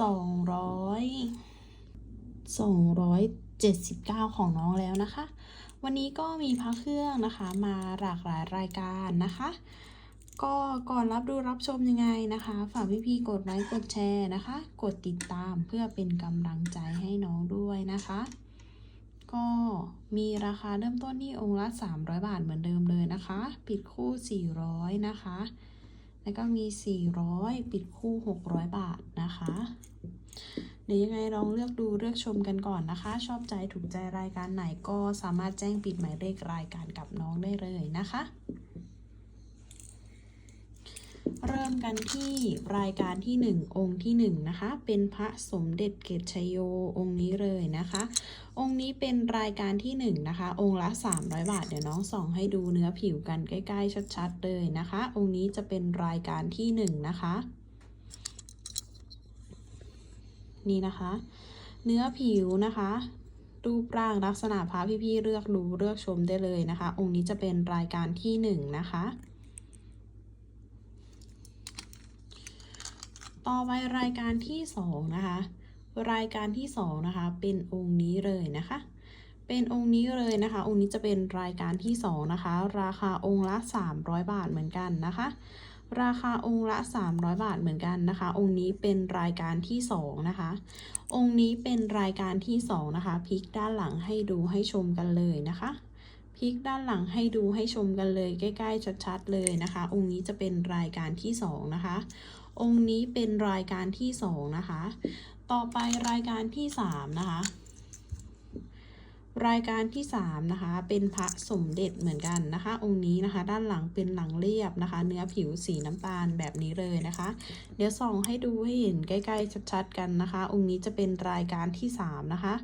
สองร้อยสองร้อยเจ็ดสิบเก้าของน้องแล้วนะคะ วันนี้ก็มีพระเครื่องนะคะมาหลากหลายรายการนะคะก็ก่อนรับดูรับชมยังไงนะคะ ฝากพี่ๆกดไลค์กดแชร์นะคะ กดติดตามเพื่อเป็นกำลังใจให้น้องด้วยนะคะ ก็มีราคาเริ่มต้นที่องค์ละ 300 บาทเหมือนเดิมเลยนะคะ ปิดคู่ 400 นะคะ แล้วก็มี 400 ปิดคู่ 600 บาทนะคะ เดี๋ยวยังไงลองเลือกดูเลือกชมกันก่อนนะคะ ชอบใจถูกใจรายการไหนก็สามารถแจ้งปิดหมายเลขรายการกับน้องได้เลยนะคะ เริ่มกันที่รายการที่ 1 องค์ที่ 1 นะคะ เป็นพระสมเด็จเกตชโยองค์นี้เลยนะคะ องค์นี้เป็นรายการที่ 1 นะคะ องค์ละ 300 บาท เดี๋ยวน้องส่องให้ดูเนื้อผิวกันใกล้ ๆ ชัดๆ เลยนะคะ องค์นี้จะเป็นรายการที่ 1 นะคะ นี่นะคะ เนื้อผิวนะคะรูปร่างลักษณะพระพี่ๆเลือกดูเลือกชมได้เลยนะคะ องค์นี้จะเป็นรายการที่ 1 นะคะ ต่อไปรายการที่2นะคะ รายการที่2นะคะ เป็นองค์นี้เลยนะคะ เป็นองค์นี้เลยนะคะ องค์นี้จะเป็นรายการที่2นะคะ ราคาองค์ละ 300 บาทเหมือนกันนะคะ ราคาองค์ละ 300 บาทเหมือนกันนะคะ องค์นี้เป็นรายการที่2นะคะ องค์นี้เป็นรายการที่2นะคะ พลิกด้านหลังให้ดูให้ชมกันเลยนะคะพลิกด้านหลังให้ดูให้ชมกันเลยใกล้ ๆ ชัด ๆ เลยนะคะ องค์นี้จะเป็นรายการที่ 2 นะคะ องค์นี้เป็นรายการที่2นะคะ ต่อไปรายการที่3นะคะ รายการที่3นะคะ เป็นพระสมเด็จเหมือนกันนะคะ องค์นี้นะคะ ด้านหลังเป็นหลังเรียบนะคะ เนื้อผิวสีน้ำตาลแบบนี้เลยนะคะ เดี๋ยวส่องให้ดูให้เห็นใกล้ๆชัดๆกันนะคะ องค์นี้จะเป็นรายการที่3นะคะ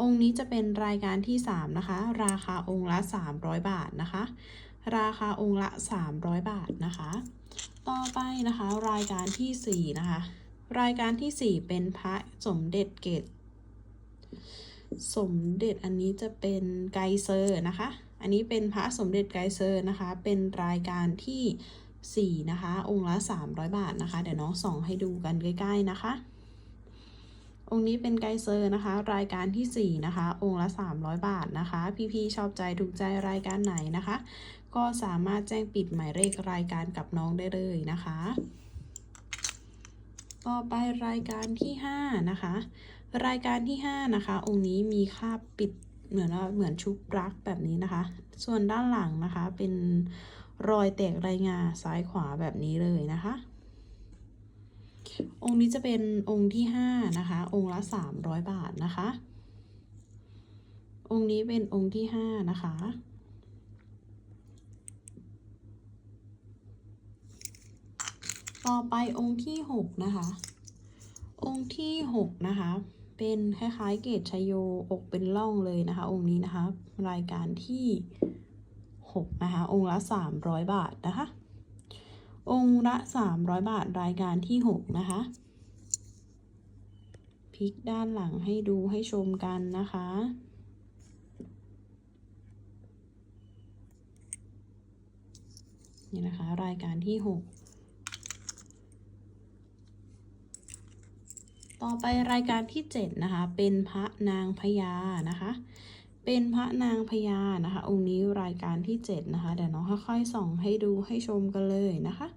องค์นี้จะเป็นรายการที่ 3 นะคะ ราคาองค์ละ 300 บาทนะคะ ราคาองค์ละ 300 บาทนะคะ ต่อไปนะคะ รายการที่ 4 นะคะ รายการที่ 4 เป็นพระสมเด็จเกตสมเด็จอันนี้จะเป็นไกเซอร์นะคะ อันนี้เป็นพระสมเด็จไกเซอร์นะคะ เป็นรายการที่ 4 นะคะ องค์ละ 300 บาทนะคะ เดี๋ยวน้องส่องให้ดูกันใกล้ ๆ นะคะ องค์นี้เป็นไกเซอร์นะคะ รายการที่ 4 นะคะ องค์ละ 300 บาทนะคะ พี่ๆชอบใจถูกใจรายการไหนนะคะ ก็สามารถแจ้งปิดหมายเลขรายการกับน้องได้เลยนะคะ ต่อไปรายการที่ 5 นะคะ รายการที่ 5 นะคะ องค์นี้มีค่าปิดเหมือนเหมือนชุบรักแบบนี้นะคะ ส่วนด้านหลังนะคะเป็นรอยแตกรายงาซ้ายขวาแบบนี้เลยนะคะ องค์นี้จะเป็นองค์ที่ 5 นะคะ องค์ละ 300 บาทนะคะ องค์นี้เป็นองค์ที่ 5 นะคะ ต่อไปองค์ที่ 6 นะคะ องค์ที่ 6 นะคะ เป็นคล้ายๆ เกตชโยอกเป็นร่องเลยนะคะ องค์นี้นะคะ รายการที่ 6 นะคะ องค์ละ 300 บาทนะคะ องค์ละ 300 บาทรายการที่ 6 นะคะพลิกด้านหลังให้ดูให้ชมกันนะคะนี่นะคะ รายการที่ 6 ต่อไปรายการที่ 7 นะคะ เป็นพระนางพญานะคะ เป็นพระนางพญานะคะ องค์นี้รายการที่ 7 นะคะ เดี๋ยวน้องค่อยๆส่องให้ดูให้ชมกันเลยนะคะ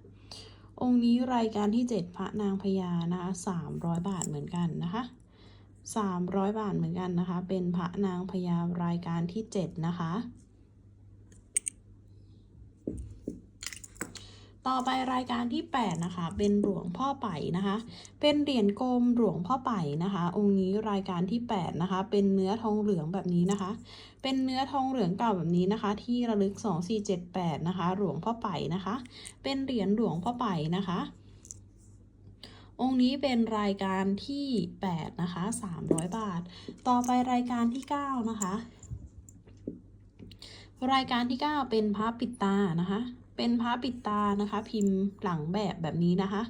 องค์นี้รายการที่ 7 พระนางพญานะคะ300 บาทเหมือนกันนะคะ300 บาทเหมือนกันนะคะ เป็นพระนางพญารายการที่ 7 นะคะ ต่อไปรายการที่ 8 นะคะ เป็นหลวงพ่อไป่นะคะ เป็นเหรียญกลมหลวงพ่อไป่นะคะ องค์นี้รายการที่ 8 นะคะ เป็นเนื้อทองเหลืองแบบนี้นะคะ เป็นเนื้อทองเหลืองเก่าแบบนี้นะคะ ที่ระลึก 2478 นะคะ หลวงพ่อไป่นะคะ เป็นเหรียญหลวงพ่อไป่นะคะ องค์นี้เป็นรายการที่ 8 นะคะ 300 บาท ต่อไปรายการที่ 9 นะคะ รายการที่ 9 เป็นพระปิดตานะคะ เป็นพระปิดตานะคะ พิมพ์หลังแบบแบบนี้นะคะ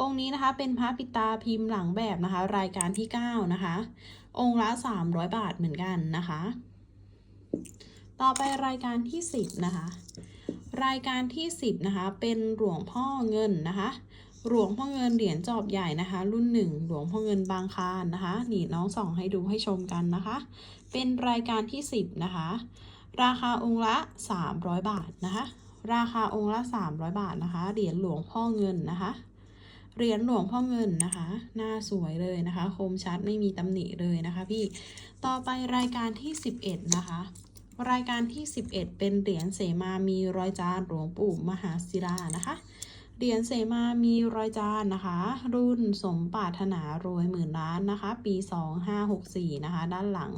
องค์นี้นะคะเป็นพระปิดตาพิมพ์หลังแบบนะคะ รายการที่ 9 นะคะ องค์ละ 300 บาทเหมือนกันนะคะ ต่อไปรายการที่ 10 นะคะ รายการที่ 10 นะคะ เป็นหลวงพ่อเงินนะคะหลวงพ่อเงินเหรียญจอบใหญ่นะคะ รุ่นหนึ่งหลวงพ่อเงินบางคานนะคะ นี่น้องส่องให้ดูให้ชมกันนะคะ เป็นรายการที่ 10 นะคะ ราคาองค์ละ 300 บาทนะคะ ราคาองค์ละ 300 บาทนะคะ เหรียญหลวงพ่อเงินนะคะ เหรียญหลวงพ่อเงินนะคะ หน้าสวยเลยนะคะ คมชัดไม่มีตำหนิเลยนะคะพี่ ต่อไปรายการที่ 11 นะคะ รายการที่ 11 เป็นเหรียญเสมามีรอยจานหลวงปู่มหาศิลานะคะ เหรียญเสมามีรอยจานนะคะ รุ่นสมปรารถนารวยหมื่นล้านนะคะ ปี 2564 นะคะ ด้านหลัง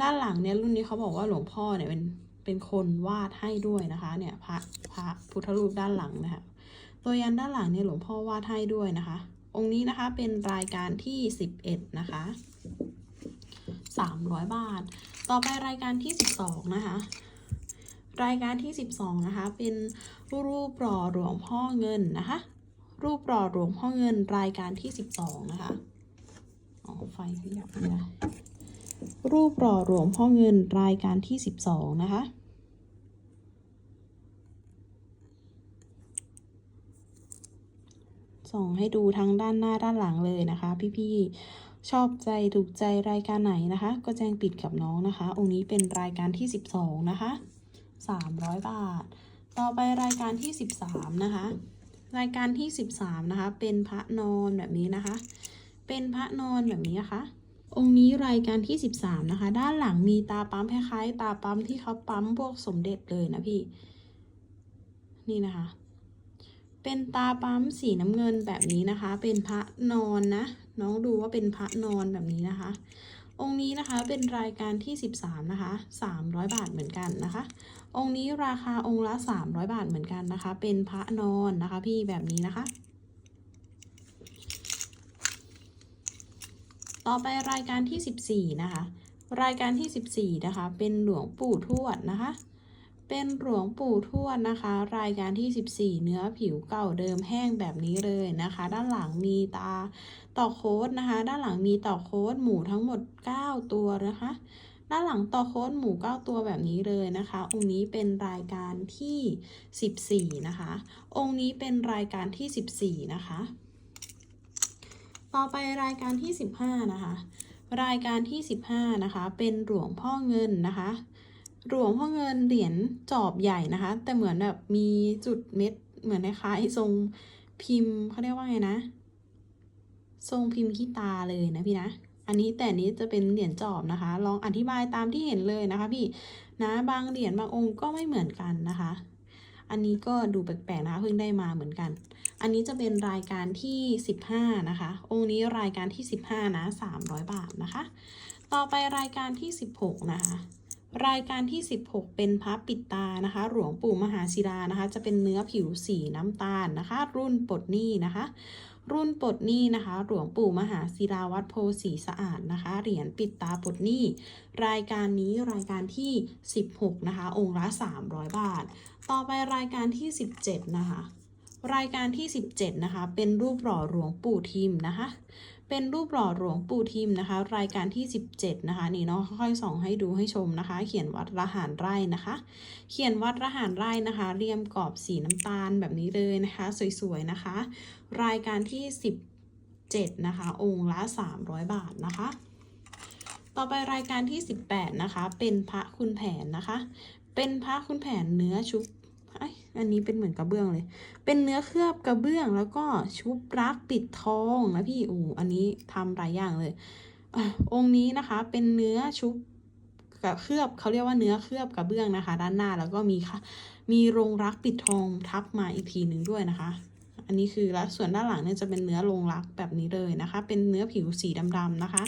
ด้านหลังเนี่ยรุ่นนี้เขาบอกว่าหลวงพ่อเนี่ยเป็น เป็นคนวาดให้ด้วยนะคะ เนี่ยพระพระพุทธรูปด้านหลังนะคะตัวยันด้านหลังเนี่ยหลวงพ่อวาดให้ด้วยนะคะ องค์นี้นะคะเป็นรายการที่ 11 นะคะ 300 บาท ต่อไปรายการที่ 12 นะคะ รายการที่ 12 นะคะ เป็นรูปหล่อหลวงพ่อเงินนะคะ รูปหล่อหลวงพ่อเงินรายการที่ 12 นะคะ อ๋อ ไฟขยับไม่ได้ รูปหล่อหลวงพ่อเงินรายการที่ 12 นะคะ ส่งให้ดูทั้งด้านหน้าด้านหลังเลยนะคะ พี่ๆ ชอบใจถูกใจรายการไหนนะคะ ก็แจ้งปิดกับน้องนะคะ องค์นี้เป็นรายการที่ 12 นะคะ 300 บาท ต่อไปรายการที่ 13 นะคะ รายการที่ 13 นะคะ เป็นพระนอนแบบนี้นะคะ เป็นพระนอนแบบนี้นะคะ องค์นี้รายการที่ 13 นะคะ ด้านหลังมีตาปั๊มคล้ายๆตาปั๊มที่เขาปั๊มพวกสมเด็จเลยนะพี่ นี่นะคะ เป็นตาปั๊มสีน้ำเงินแบบนี้นะคะ เป็นพระนอนนะ น้องดูว่าเป็นพระนอนแบบนี้นะคะ องค์นี้นะคะเป็นรายการที่ 13 นะคะ 300 บาทเหมือนกันนะคะ องค์นี้ราคาองค์ละ 300 บาทเหมือนกันนะคะ เป็นพระนอนนะคะ พี่แบบนี้นะคะ ต่อไปรายการที่ 14 นะคะ รายการที่ 14 นะคะ เป็นหลวงปู่ทวดนะคะ เป็นหลวงปู่ทวดนะคะ รายการที่ 14 เนื้อผิวเก่าเดิมแห้งแบบนี้เลยนะคะ ด้านหลังมีตาต่อโค้ดนะคะ ด้านหลังมีต่อโค้ดหมูทั้งหมด 9 ตัวนะคะ ด้านหลังต่อโค้ดหมู 9 ตัวแบบนี้เลยนะคะ องค์นี้เป็นรายการที่ 14 นะคะ องค์นี้เป็นรายการที่ 14 นะคะ ต่อไปรายการที่ 15 นะคะ รายการที่ 15 นะคะ เป็นหลวงพ่อเงินนะคะหลวงพ่อเงินเหรียญจอบใหญ่นะคะ แต่เหมือนแบบมีจุดเม็ดเหมือนคล้ายทรงพิมพ์เขาเรียกว่าไงนะ ทรงพิมพ์ขี้ตาเลยนะพี่นะ อันนี้แต่นี้จะเป็นเหรียญจอบนะคะ ลองอธิบายตามที่เห็นเลยนะคะพี่นะบางเหรียญบางองค์ก็ไม่เหมือนกันนะคะ อันนี้ก็ดูแปลกๆนะคะเพิ่งได้มาเหมือนกัน อันนี้จะเป็นรายการที่ 15 นะคะ องค์นี้รายการที่ 15 นะ 300 บาทนะคะ ต่อไปรายการที่ 16 นะคะ รายการที่ 16 เป็นพระปิดตานะคะ หลวงปู่มหาศิลานะคะ จะเป็นเนื้อผิวสีน้ำตาลนะคะ รุ่นปลดหนี้นะคะ รุ่นปลดหนี้นะคะ หลวงปู่มหาศิลาวัดโพสีสะอาดนะคะ เหรียญปิดตาปลดหนี้ รายการนี้รายการที่ 16 นะคะ องค์ละ 300 บาท ต่อไปรายการที่ 17 นะคะ รายการที่ 17 นะคะ เป็นรูปหล่อหลวงปู่ทิมนะคะ เป็นรูปหล่อหลวงปู่ทิมนะคะ รายการที่ 17 นะคะ นี่เนาะค่อยส่องให้ดูให้ชมนะคะ เขียนวัดระหารไร่นะคะ เขียนวัดระหารไร่นะคะ เรียมกรอบสีน้ำตาลแบบนี้เลยนะคะ สวยๆนะคะ รายการที่ 17 นะคะ องค์ละ 300 บาทนะคะต่อไปรายการที่ 18 นะคะ เป็นพระคุณแผนนะคะ เป็นพระคุณแผนเนื้อชุบ อันนี้เป็นเหมือนกระเบื้องเลย เป็นเนื้อเคลือบกระเบื้องแล้วก็ชุบรักปิดทองนะพี่อูอันนี้ทำหลายอย่างเลยอองค์นี้นะคะเป็นเนื้อชุบกับเคลือบเขาเรียกว่าเนื้อเคลือบกระเบื้องนะคะ ด้านหน้าแล้วก็มีค่ะ มีโรงรักปิดทองทับมาอีกทีหนึ่งด้วยนะคะ อันนี้คือแล้วส่วนด้านหลังเนี่ยจะเป็นเนื้อโรงรักแบบนี้เลยนะคะ เป็นเนื้อผิวสีดำๆนะคะ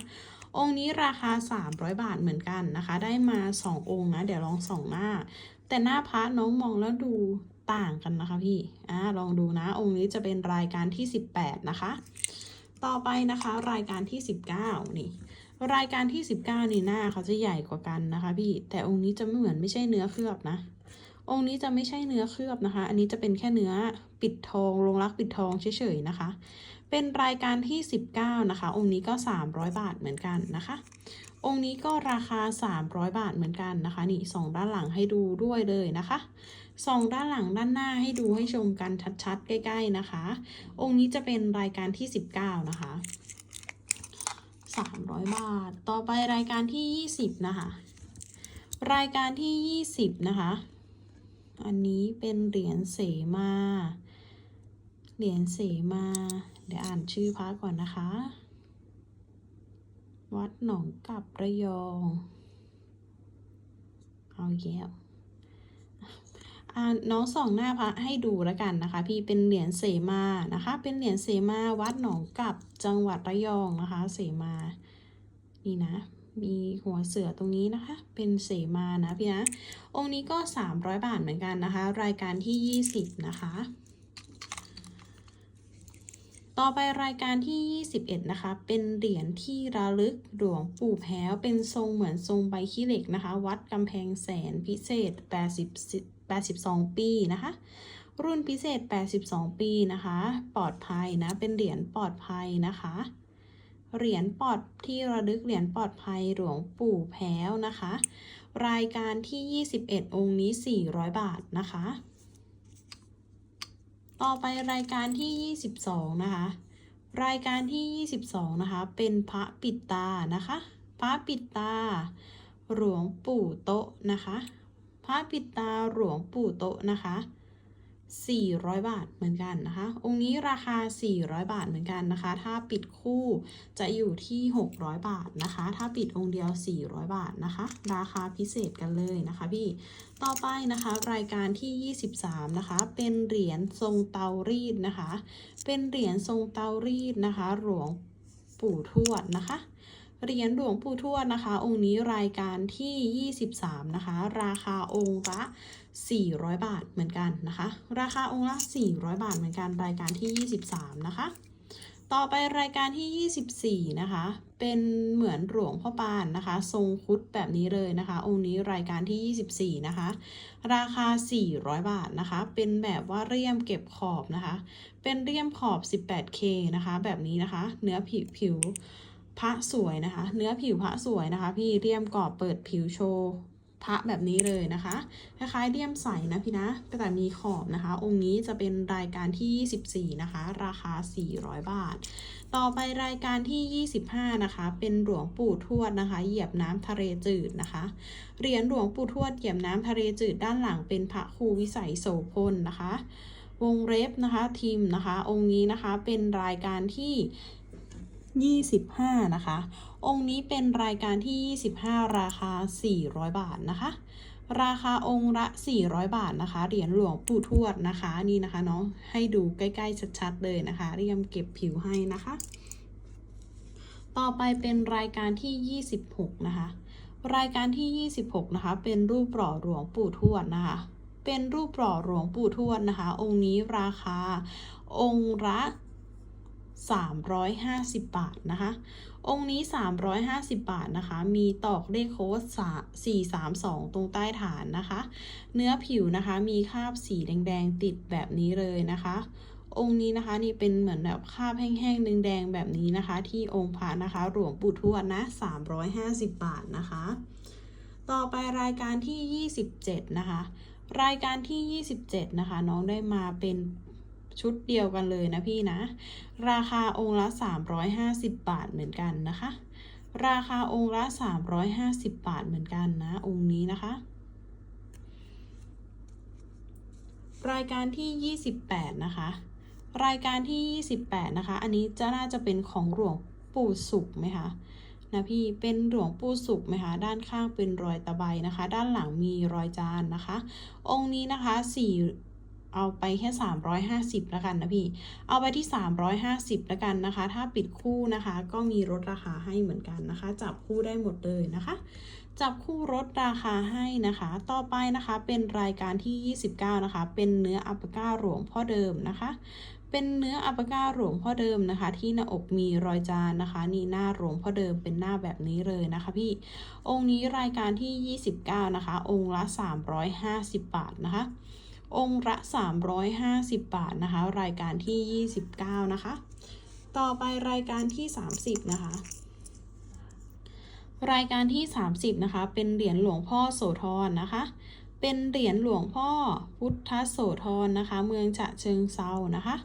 องค์นี้ราคา 300 บาทเหมือนกันนะคะ ได้มา 2 องค์นะ เดี๋ยวลองส่องหน้า แต่หน้าพระน้องมองแล้วดู ต่างกันนะคะพี่อ่าลองดูนะองค์นี้จะเป็นรายการที่ 18 นะคะ ต่อไปนะคะรายการที่ 19 นี่ รายการที่ 19 นี่หน้าเขาจะใหญ่กว่ากันนะคะพี่แต่องค์นี้จะไม่เหมือนไม่ใช่เนื้อเคลือบนะ องค์นี้จะไม่ใช่เนื้อเคลือบนะคะ อันนี้จะเป็นแค่เนื้อปิดทองลงรักปิดทองเฉยๆนะคะ เป็นรายการที่ 19 นะคะ องค์นี้ก็ 300 บาทเหมือนกันนะคะ องค์นี้ก็ราคา 300 บาทเหมือนกันนะคะ นี่สองด้านหลังให้ดูด้วยเลยนะคะสองด้านหลังด้านหน้าให้ดูให้ชมกันชัดๆ ใกล้ ๆนะคะ องค์นี้จะเป็นรายการที่ 19 นะคะ 300 บาท ต่อไปรายการที่ 20 นะคะ รายการที่ 20 นะคะ อันนี้เป็นเหรียญเสมา เหรียญเสมา เดี๋ยวอ่านชื่อพระก่อนนะคะ วัดหนองกับระยอง เอาอีกแล้วอ่าน้องส่องหน้าพระให้ดูแล้วกันนะคะ พี่เป็นเหรียญเสมานะคะ เป็นเหรียญเสมาวัดหนองกับจังหวัดระยองนะคะ เสมา นี่นะ มีหัวเสือตรงนี้นะคะ เป็นเสมานะพี่นะ องค์นี้ก็ 300 บาทเหมือนกันนะคะ รายการที่ 20 นะคะ ต่อไปรายการที่ 21 นะคะ เป็นเหรียญที่ระลึกหลวงปู่แพ้ว เป็นทรงเหมือนทรงใบขี้เหล็กนะคะ วัดกำแพงแสนพิเศษ 80 82 ปีนะคะ รุ่นพิเศษ 82 ปีนะคะ ปลอดภัยนะ เป็นเหรียญปลอดภัยนะคะ เหรียญปลอดที่ระลึกเหรียญปลอดภัยหลวงปู่แพ้วนะคะ รายการที่ 21 องค์นี้ 400 บาทนะคะ ต่อไปรายการที่ 22 นะคะ รายการที่ 22 นะคะ เป็นพระปิดตานะคะ พระปิดตา หลวงปู่โตะนะคะ พระปิดตาหลวงปู่โตะนะคะ 400 บาทเหมือนกันนะคะ องค์นี้ราคา 400 บาทเหมือนกันนะคะ ถ้าปิดคู่จะอยู่ที่ 600 บาทนะคะ ถ้าปิดองค์เดียว 400 บาทนะคะ ราคาพิเศษกันเลยนะคะพี่ ต่อไปนะคะ รายการที่ 23 นะคะ เป็นเหรียญทรงเตารีดนะคะ เป็นเหรียญทรงเตารีดนะคะ หลวงปู่ทวดนะคะ เหรียญหลวงปู่ทวดนะคะ องค์นี้รายการที่ 23 นะคะ ราคาองค์ละ 400 บาทเหมือนกันนะคะ ราคาองค์ละ 400 บาทเหมือนกันรายการที่ 23 นะคะ ต่อไปรายการที่ 24 นะคะ เป็นเหมือนหลวงพ่อปานนะคะ ทรงคุดแบบนี้เลยนะคะ องค์นี้รายการที่ 24 นะคะ ราคา 400 บาทนะคะ เป็นแบบว่าเรียมเก็บขอบนะคะ เป็นเรียมขอบ 18K นะคะ แบบนี้นะคะ เนื้อผิวผิว พระสวยนะคะ เนื้อผิวพระสวยนะคะ พี่เรียมกรอบเปิดผิวโชว์พระแบบนี้เลยนะคะคล้ายๆเลี่ยมใสนะพี่นะแต่มีขอบนะคะ องค์นี้จะเป็นรายการที่ 24 นะคะ ราคา 400 บาท ต่อไปรายการที่ 25 นะคะ เป็นหลวงปู่ทวดนะคะ เหยียบน้ำทะเลจืดนะคะ เหรียญหลวงปู่ทวดเหยียบน้ำทะเลจืดด้านหลังเป็นพระครูวิสัยโสพลนะคะ วงเล็บนะคะทีมนะคะ องค์นี้นะคะเป็นรายการที่ 25 นะคะ องค์นี้เป็นรายการที่ 25 ราคา 400 บาทนะคะ ราคาองค์ละ 400 บาทนะคะ เหรียญหลวงปู่ทวดนะคะ นี่นะคะเนาะให้ดูใกล้ๆชัดๆเลยนะคะ เรียมเก็บผิวให้นะคะ ต่อไปเป็นรายการที่ 26 นะคะ รายการที่ 26 นะคะ เป็นรูปหล่อหลวงปู่ทวดนะคะ เป็นรูปหล่อหลวงปู่ทวดนะคะ องค์นี้ราคาองค์ละ 350 บาทนะคะ องค์นี้ 350 บาทนะคะ มีตอกเลขโค้ด432 ตรงใต้ฐานนะคะ เนื้อผิวนะคะ มีคราบสีแดงๆ ติดแบบนี้เลยนะคะ องค์นี้นะคะนี่เป็นเหมือนแบบคราบแห้งๆแดงๆแบบนี้นะคะ ที่องค์พระนะคะ หลวงปู่ทวดนะ 350 บาทนะคะ ต่อไปรายการที่ 27 นะคะ รายการที่ 27 นะคะ น้องได้มาเป็น ชุดเดียวกันเลยนะพี่นะ ราคาองค์ละ 350 บาทเหมือนกันนะคะ ราคาองค์ละ 350 บาทเหมือนกันนะ องค์นี้นะคะ รายการที่ 28 นะคะ รายการที่ 28 นะคะ อันนี้จะน่าจะเป็นของหลวงปู่สุขไหมคะนะพี่ เป็นหลวงปู่สุขไหมคะ ด้านข้างเป็นรอยตะไบนะคะ ด้านหลังมีรอยจานนะคะ องค์นี้นะคะสี เอาไปแค่ 350แล้วกันนะพี่ เอาไปที่ 350แล้วกันนะคะ ถ้าปิดคู่นะคะ ก็มีลดราคาให้เหมือนกันนะคะ จับคู่ได้หมดเลยนะคะ จับคู่ลดราคาให้นะคะ ต่อไปนะคะเป็นรายการที่ 29 นะคะ เป็นเนื้ออัปปะก้าหลวงพ่อเดิมนะคะ เป็นเนื้ออัปปะก้าหลวงพ่อเดิมนะคะ ที่หน้าอกมีรอยจานนะคะ นี่หน้าหลวงพ่อเดิมเป็นหน้าแบบนี้เลยนะคะพี่ องค์นี้รายการที่ 29 นะคะ องค์ละ 350 บาทนะคะ องค์ละ 350 บาทนะคะ รายการที่ 29 นะคะ ต่อไปรายการที่ 30 นะคะ รายการที่ 30 นะคะ เป็นเหรียญหลวงพ่อโสธรนะคะ เป็นเหรียญหลวงพ่อพุทธโสธรนะคะ เมืองฉะเชิงเซานะคะ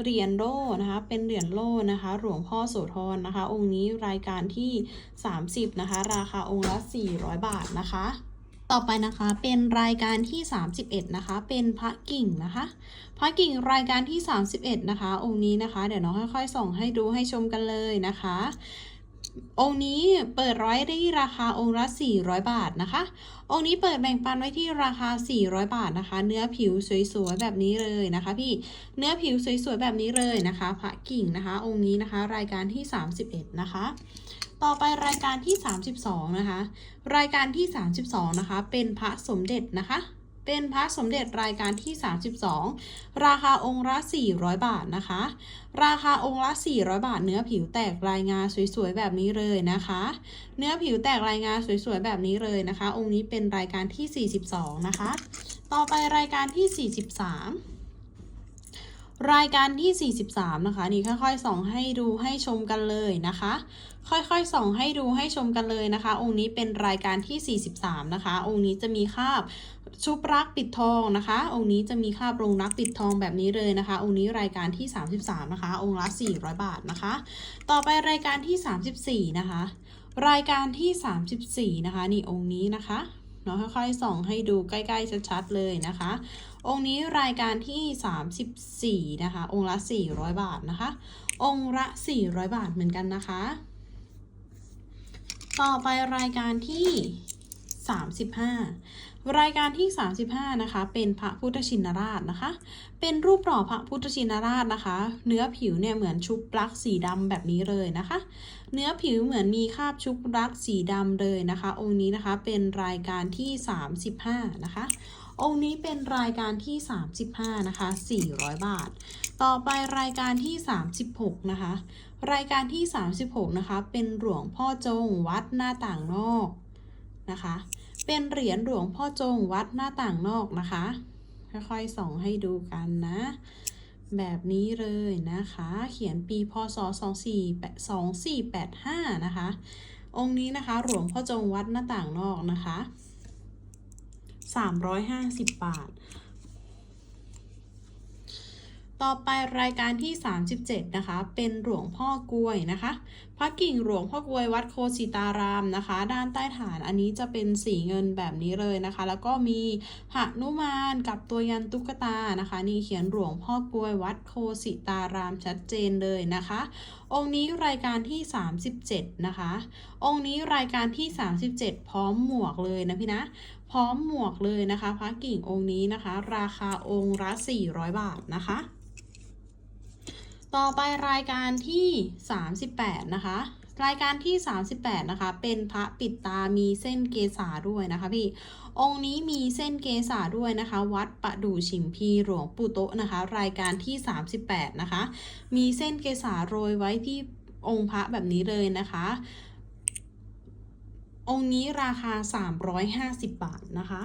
เหรียญโล่นะคะ เป็นเหรียญโล่นะคะ หลวงพ่อโสธรนะคะ องค์นี้รายการที่ 30 นะคะ ราคาองค์ละ 400 บาทนะคะ ต่อไปนะคะเป็นรายการที่ 31 นะคะ เป็นพระกิ่งนะคะ พระกิ่งรายการที่ 31 นะคะ องค์นี้นะคะ เดี๋ยวน้องค่อยๆส่องให้ดูให้ชมกันเลยนะคะ องค์นี้เปิดร้อยได้ราคาองค์ละ 400 บาทนะคะ องค์นี้เปิดแบ่งปันไว้ที่ราคา 400 บาทนะคะ เนื้อผิวสวยๆแบบนี้เลยนะคะพี่เนื้อผิวสวยๆแบบนี้เลยนะคะ พระกิ่งนะคะ องค์นี้นะคะ รายการที่ 31 นะคะ ต่อไปรายการที่ 32 นะคะ รายการที่ 32 นะคะ เป็นพระสมเด็จนะคะ เป็นพระสมเด็จรายการที่ 32 ราคาองค์ละ 400 บาทนะคะ ราคาองค์ละ 400 บาท เนื้อผิวแตกรายงาสวยๆแบบนี้เลยนะคะ เนื้อผิวแตกรายงาสวยๆแบบนี้เลยนะคะ องค์นี้เป็นรายการที่ 42 นะคะ ต่อไปรายการที่ 43 รายการที่ 43 นะคะ นี่ค่อยๆส่องให้ดูให้ชมกันเลยนะคะ ค่อยๆส่องให้ดูให้ชมกันเลยนะคะ องค์นี้เป็นรายการที่ 43 นะคะ องค์นี้จะมีคาบชุบรักปิดทองนะคะ องค์นี้จะมีคาบรงรักปิดทองแบบนี้เลยนะคะ องค์นี้รายการที่ 33 นะคะ องค์ละ 400 บาทนะคะ ต่อไปรายการที่ 34 นะคะ รายการที่ 34 นะคะ นี่องค์นี้นะคะ เนาะค่อยๆส่องให้ดูใกล้ๆชัดๆเลยนะคะ องค์นี้รายการที่ 34 นะคะ องค์ละ 400 บาทนะคะ องค์ละ 400 บาทเหมือนกันนะคะ ต่อไปรายการที่ 35 รายการที่ 35 นะคะ เป็นพระพุทธชินราชนะคะ เป็นรูปหล่อพระพุทธชินราชนะคะ เนื้อผิวเนี่ยเหมือนชุบลักสีดำแบบนี้เลยนะคะ เนื้อผิวเหมือนมีคราบชุบลักสีดำเลยนะคะ องค์นี้นะคะเป็นรายการที่ 35 นะคะ องค์นี้เป็นรายการที่ 35 นะคะ 400 บาท ต่อไปรายการที่ 36 นะคะ รายการที่ 36 นะคะ เป็นหลวงพ่อจงวัดหน้าต่างนอกนะคะ เป็นเหรียญหลวงพ่อจงวัดหน้าต่างนอกนะคะ ค่อยๆส่องให้ดูกันนะ แบบนี้เลยนะคะ เขียนปีพศ2485 นะคะ องค์นี้นะคะหลวงพ่อจงวัดหน้าต่างนอกนะคะ 350 บาท ต่อไปรายการที่ 37 นะคะ เป็นหลวงพ่อกลวยนะคะ พระกิ่งหลวงพ่อกลวยวัดโคสิตารามนะคะ ด้านใต้ฐานอันนี้จะเป็นสีเงินแบบนี้เลยนะคะ แล้วก็มีหนุมานกับตัวยันตุ๊กตานะคะ นี่เขียนหลวงพ่อกลวยวัดโคสิตารามชัดเจนเลยนะคะ องค์นี้รายการที่ 37 นะคะ องค์นี้รายการที่ 37 พร้อมหมวกเลยนะพี่นะพร้อมหมวกเลยนะคะพระกิ่งองค์นี้นะคะ ราคาองค์ละ400 บาทนะคะ ต่อไปรายการที่ 38 นะคะ รายการที่ 38 นะคะ เป็นพระปิดตามีเส้นเกษาด้วยนะคะพี่ องค์นี้มีเส้นเกษาด้วยนะคะ วัดประดู่ฉิมพีหลวงปู่โตะนะคะ รายการที่ 38 นะคะ มีเส้นเกษาโรยไว้ที่องค์พระแบบนี้เลยนะคะ องค์นี้ราคา 350 บาทนะคะ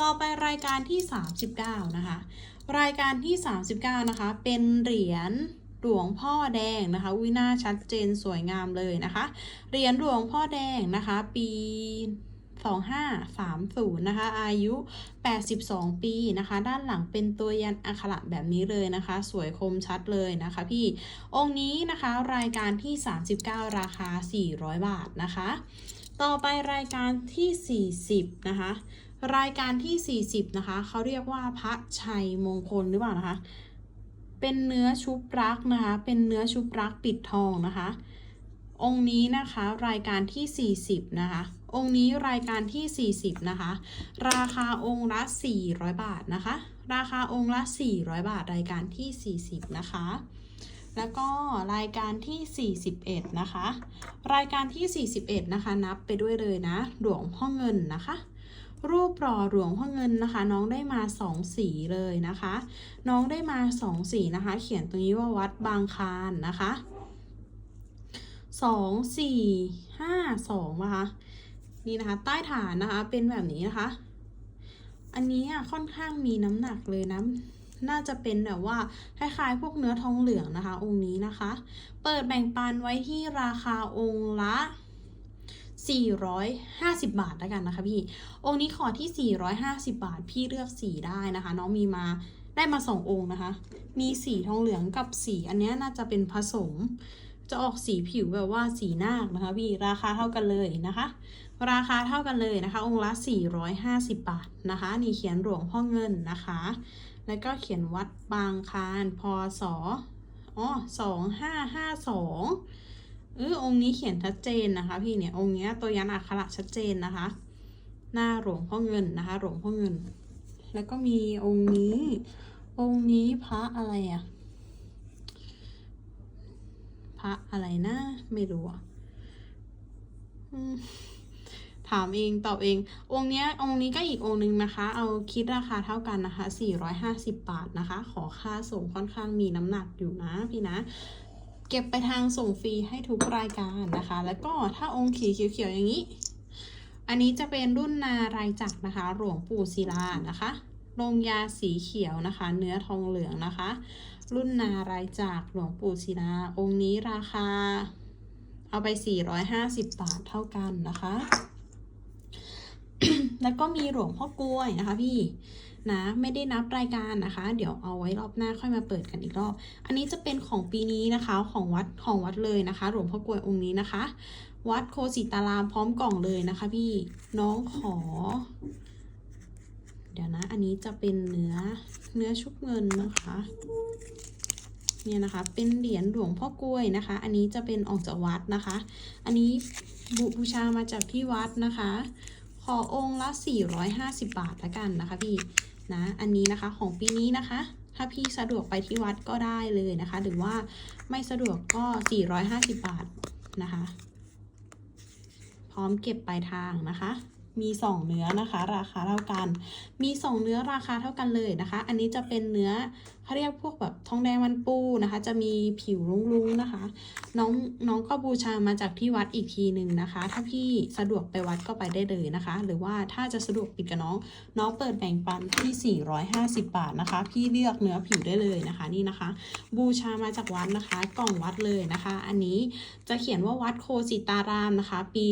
ต่อไปรายการที่ 39 นะคะ รายการที่ 39 นะคะ เป็นเหรียญหลวงพ่อแดงนะคะวิน่าชัดเจนสวยงามเลยนะคะ เหรียญหลวงพ่อแดงนะคะ ปี 2530 นะคะ อายุ 82 ปีนะคะ ด้านหลังเป็นตัวยันอักขระแบบนี้เลยนะคะ สวยคมชัดเลยนะคะพี่ องค์นี้นะคะรายการที่ 39 ราคา 400 บาทนะคะ ต่อไปรายการที่ 40 นะคะ รายการที่ 40 นะคะ เขาเรียกว่าพระชัยมงคลหรือเปล่านะคะ เป็นเนื้อชุบรักนะคะ เป็นเนื้อชุบรักปิดทองนะคะ องค์นี้นะคะรายการที่ 40 นะคะ องค์นี้รายการที่ 40 นะคะ ราคาองค์ละ 400 บาทนะคะ ราคาองค์ละ 400 บาทรายการที่ 40 นะคะแล้วก็รายการที่ 41 นะคะ รายการที่ 41 นะคะ นับไปด้วยเลยนะ หลวงพ่อเงินนะคะ รูปหล่อหลวงพ่อเงินนะคะ น้องได้มาสองสีเลยนะคะ น้องได้มาสองสีนะคะ เขียนตรงนี้ว่าวัดบางคานนะคะสองสี่ห้าสองนะคะนี่นะคะ ใต้ฐานนะคะเป็นแบบนี้นะคะ อันนี้ค่อนข้างมีน้ำหนักเลยนะน่าจะเป็นแบบว่าคล้ายๆพวกเนื้อทองเหลืองนะคะ องค์นี้นะคะ เปิดแบ่งปันไว้ที่ราคาองค์ละ 450 บาทแล้วกันนะคะพี่ องค์นี้ขอที่ 450 บาท พี่เลือกสีได้นะคะ น้องมีมาได้มา2องค์นะคะ มีสีทองเหลืองกับสีอันนี้น่าจะเป็นผสม จะออกสีผิวแบบว่าสีนาคนะคะพี่ ราคาเท่ากันเลยนะคะ ราคาเท่ากันเลยนะคะ องค์ละ 450 บาทนะคะ นี่เขียนหลวงพ่อเงินนะคะ แล้วก็เขียนวัดบางคานพศอ๋อสองห้าห้าสอง เออองค์นี้เขียนชัดเจนนะคะ พี่เนี่ยองค์เนี้ยตัวยันอักขระชัดเจนนะคะ หน้าหลวงพ่อเงินนะคะ หลวงพ่อเงิน แล้วก็มีองค์นี้ องค์นี้พระอะไรอะพระอะไรนะไม่รู้อะถามเองตอบเอง องค์เนี้ยองค์นี้ก็อีกองค์หนึ่งนะคะ เอาคิดราคาเท่ากันนะคะ 450 บาทนะคะ ขอค่าส่งค่อนข้างมีน้ำหนักอยู่นะพี่นะ เก็บไปทางส่งฟรีให้ทุกรายการนะคะ แล้วก็ถ้าองค์ขีเขียวๆอย่างนี้ อันนี้จะเป็นรุ่นนารายจักรนะคะ หลวงปู่ศิลานะคะลงยาสีเขียวนะคะ เนื้อทองเหลืองนะคะ รุ่นนารายจักหลวงปู่ศิลาองค์นี้ราคา เอาไป 450 บาทเท่ากันนะคะ แล้วก็มีหลวงพ่อกล้วยนะคะพี่ นะ ไม่ได้นับรายการนะคะ เดี๋ยวเอาไว้รอบหน้าค่อยมาเปิดกันอีกรอบ อันนี้จะเป็นของปีนี้นะคะของวัดของวัดเลยนะคะหลวงพ่อกลวยองค์นี้นะคะ วัดโคสิตารามพร้อมกล่องเลยนะคะพี่น้องขอ เดี๋ยวนะ อันนี้จะเป็นเนื้อเนื้อชุบเงินนะคะเนี่ยนะคะ เป็นเหรียญหลวงพ่อกล้วยนะคะ อันนี้จะเป็นออกจากวัดนะคะ อันนี้บูบูชามาจากที่วัดนะคะ ขอองค์ละ 450 บาทละกันนะคะพี่ นะ อันนี้นะคะของปีนี้นะคะ ถ้าพี่สะดวกไปที่วัดก็ได้เลยนะคะ หรือว่าไม่สะดวกก็ 450 บาทนะคะ พร้อมเก็บปลายทางนะคะมีสองเนื้อนะคะ ราคาเท่ากัน มีสองเนื้อราคาเท่ากันเลยนะคะ อันนี้จะเป็นเนื้อเขาเรียกพวกแบบทองแดงมันปูนะคะ จะมีผิวรุ้งๆนะคะ น้องน้องก็บูชามาจากที่วัดอีกทีหนึ่งนะคะ ถ้าพี่สะดวกไปวัดก็ไปได้เลยนะคะ หรือว่าถ้าจะสะดวกปิดกับน้อง น้องเปิดแบ่งปันที่ 450 บาทนะคะ พี่เลือกเนื้อผิวได้เลยนะคะนี่นะคะ บูชามาจากวัดนะคะ กล่องวัดเลยนะคะ อันนี้จะเขียนว่าวัดโคสิตารามนะคะ ปี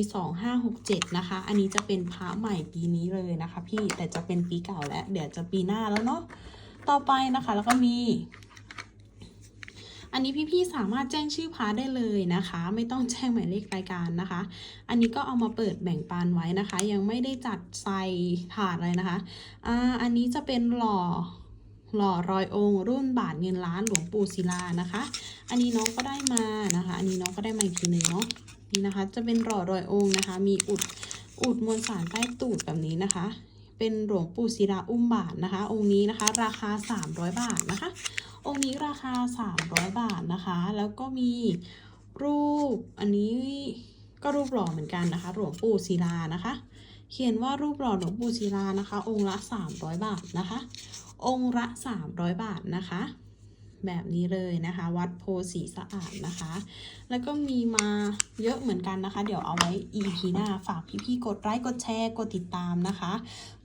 2567 นะคะ อันนี้จะเป็นพระใหม่ปีนี้เลยนะคะ พี่แต่จะเป็นปีเก่าแล้ว เดี๋ยวจะปีหน้าแล้วเนาะ ต่อไปนะคะ แล้วก็มี อันนี้พี่ๆสามารถแจ้งชื่อพาได้เลยนะคะ ไม่ต้องแจ้งหมายเลขรายการนะคะ อันนี้ก็เอามาเปิดแบ่งปันไว้นะคะ ยังไม่ได้จัดใส่ถาดเลยนะคะอ่าอันนี้จะเป็นหล่อหล่อรอยองค์ รุ่นบาทเงินล้านหลวงปู่ศิลานะคะ อันนี้น้องก็ได้มานะคะ อันนี้น้องก็ได้มาอีกทีหนึ่งเนาะนี่นะคะ จะเป็นหล่อรอยองค์นะคะ มีอุดอุดมวลสารใต้ตูดแบบนี้นะคะ เป็นหลวงปู่ศิลาอุ้มบาทนะคะ องค์นี้นะคะ ราคา 300 บาทนะคะ องค์นี้ราคา 300 บาทนะคะ แล้วก็มีรูปอันนี้ก็รูปหล่อเหมือนกันนะคะ หลวงปู่ศิลานะคะ เขียนว่ารูปหล่อหลวงปู่ศิลานะคะ องค์ละ 300 บาทนะคะ องค์ละ 300 บาทนะคะ แบบนี้เลยนะคะ วัดโพสีสะอาดนะคะ แล้วก็มีมาเยอะเหมือนกันนะคะ เดี๋ยวเอาไว้ EP หน้าฝากพี่ๆกดไลค์กดแชร์กดติดตามนะคะ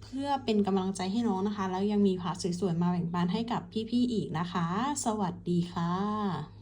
เพื่อเป็นกำลังใจให้น้องนะคะ แล้วยังมีพาสวยๆมาแบ่งปันให้กับพี่ๆอีกนะคะ สวัสดีค่ะ